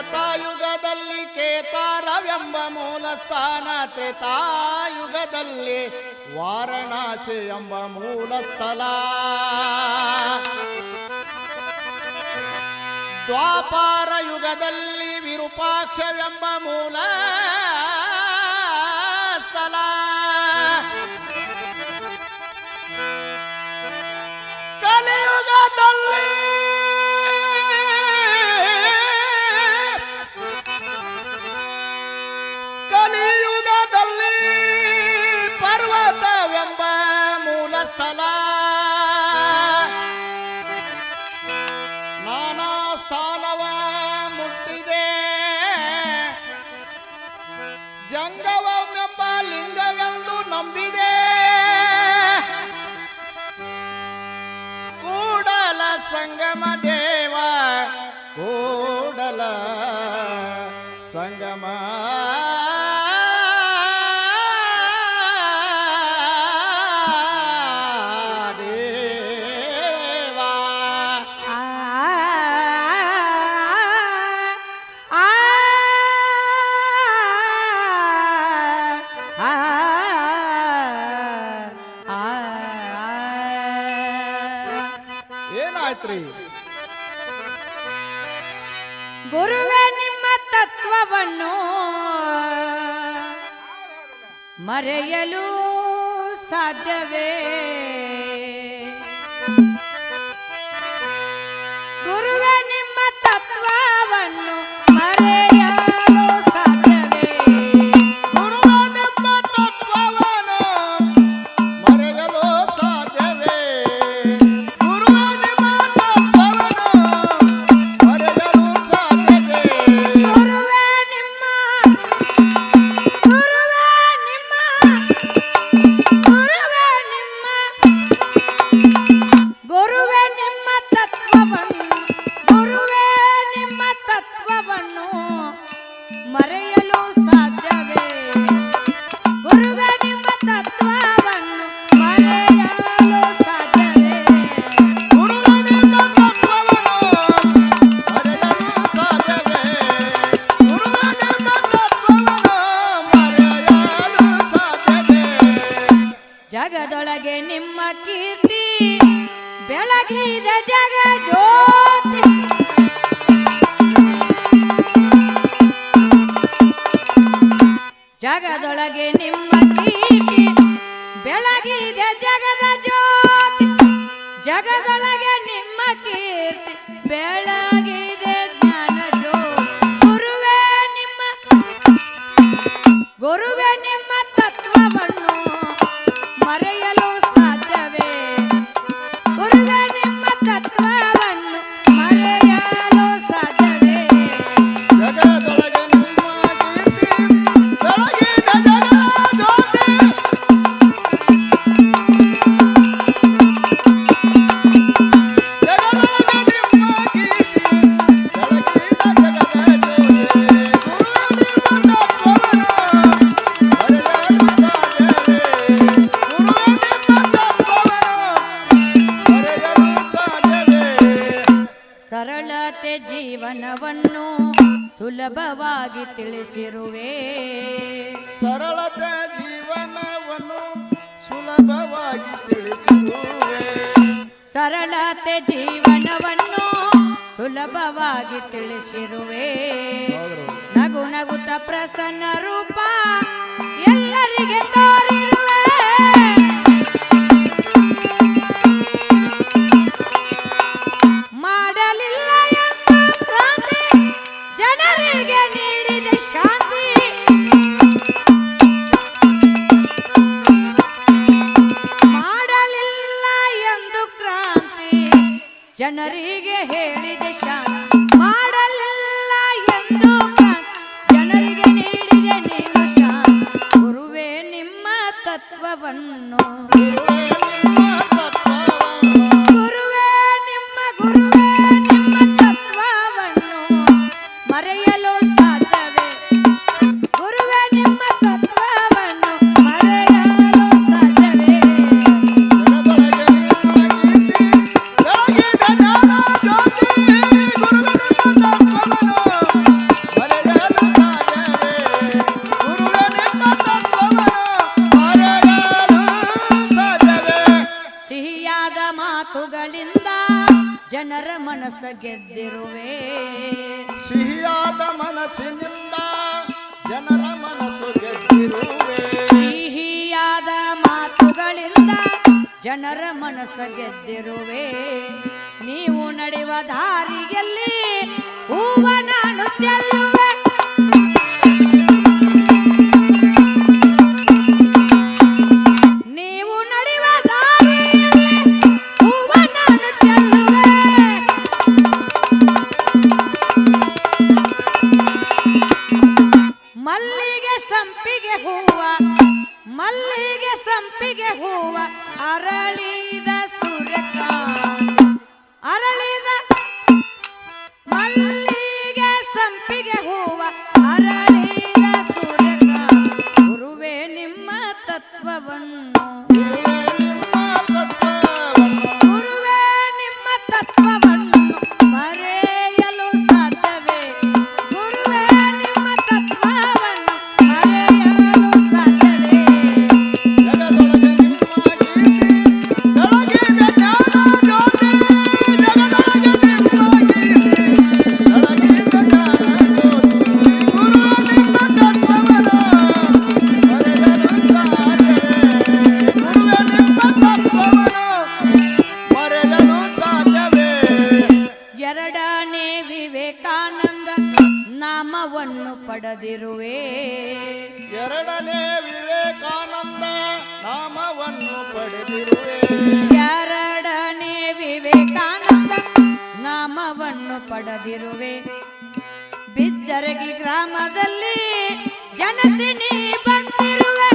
ತ್ರೇತಾಯುಗದಲ್ಲಿ ಕೇತಾರವೆಂಬ ಮೂಲ ಸ್ಥಾನ ತ್ರೇತಾಯುಗದಲ್ಲಿ ವಾರಣಾಸಿ ಎಂಬ ಮೂಲ ಸ್ಥಳ. ದ್ವಾಪಾರ ಯುಗದಲ್ಲಿ ವಿರೂಪಾಕ್ಷವೆಂಬ ಮೂಲ ಸಂಗಮ ದೇವ ಕೂಡಲ ಸಂಗಮ ಸಾಧ್ಯವೇ ನಿಮ್ಮ ಕೀರ್ತಿ ಬೆಳಗಿದ ಜಗ ಜ್ಯೋತಿ. ಜಗದೊಳಗೆ ನಿಮ್ಮ ಕೀರ್ತಿ ಬೆಳಗಿದ ಜಗದ ಜ್ಯೋತಿ. ಜಗದೊಳಗೆ ನಿಮ್ಮ ಕೀರ್ತಿ, ಬೆಳ ಜೀವನವನ್ನು ಸುಲಭವಾಗಿ ತಿಳಿಸಿರುವೆ. ಸರಳತೆ ಜೀವನವನ್ನು ಸುಲಭವಾಗಿ ತಿಳಿಸಿರುವೆ. ಸರಳತೆ ಜೀವನವನ್ನು ಸುಲಭವಾಗಿ ತಿಳಿಸಿರುವೆ. ನಗು ನಗುತ ಪ್ರಸನ್ನ ರೂಪ ಎಲ್ಲರಿಗೆ ತೋರಿರು ತತ್ವವನ್ನು. ಜನರ ಮನಸ್ಸ ಗೆದ್ದಿರುವೆ. ನೀವು ನಡೆಯುವ ದಾರಿಯಲ್ಲಿ ಹೂವ ನಾನು ಚೆಲ್ಲು ಕಪ್ಪಿಗೆ ಹೂವ ಅರಳಿದ ಸೂರ್ಯಕಾಂತ. ಅರಳಿದ ಎರಡನೇ ವಿವೇಕಾನಂದ ನಾಮವನ್ನು ಪಡೆದಿರುವೆ. ಎರಡನೇ ವಿವೇಕಾನಂದ ನಾಮವನ್ನು ಪಡೆದಿರುವೆ. ಎರಡನೇ ವಿವೇಕಾನಂದ ನಾಮವನ್ನು ಪಡೆದಿರುವೆ. ಬಿದ್ದರಗಿ ಗ್ರಾಮದಲ್ಲಿ ಜನಸಿನಿ ಬಂದಿರುವೆ.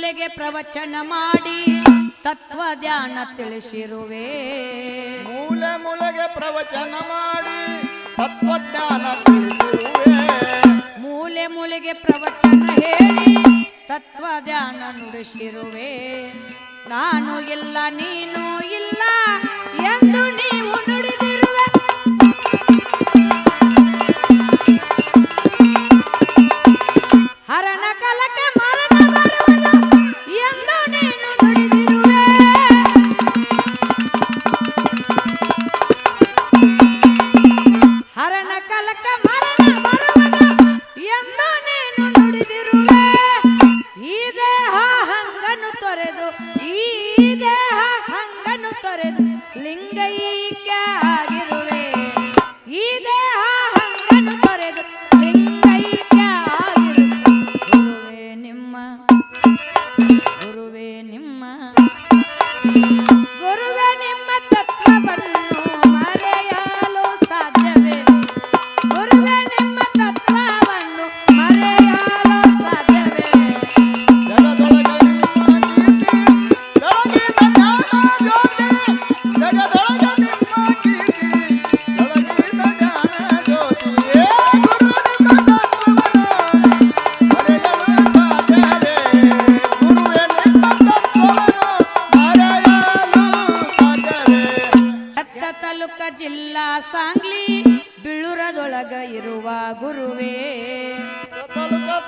ಮೂಲೆಗೆ ಪ್ರವಚನ ಮಾಡಿ ತತ್ವ ಧ್ಯಾನ ತಿಳಿಸಿರುವೆ. ಮೂಲೆ ಮೂಲೆಗೆ ಪ್ರವಚನ ಮಾಡಿ ತತ್ವಜ್ಞಾನ ತಿಳಿಸಿರುವೆ. ಮೂಲೆ ಮೂಲೆಗೆ ಪ್ರವಚನ ಹೇಳಿ ತತ್ವ ಧ್ಯಾನ ನುಡಿಸಿರುವೆ. ನಾನು ಇಲ್ಲ ನೀನು ಇಲ್ಲ ಎಂದು ನೀವು ನುಡಿದಿ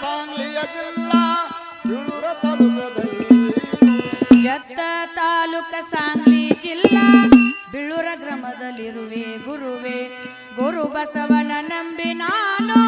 सांगलीय जिल्हा बिळूर तालुकದಲ್ಲಿ ಜತ್ತ ತಾಲೂಕ सांगली ಜಿಲ್ಲಾ, ಬಿಳೂರ ಗ್ರಾಮದಲ್ಲಿರುವೆ ಗುರುವೆ. ಗುರು ಬಸವನ ನಂಬಿ ನಾನು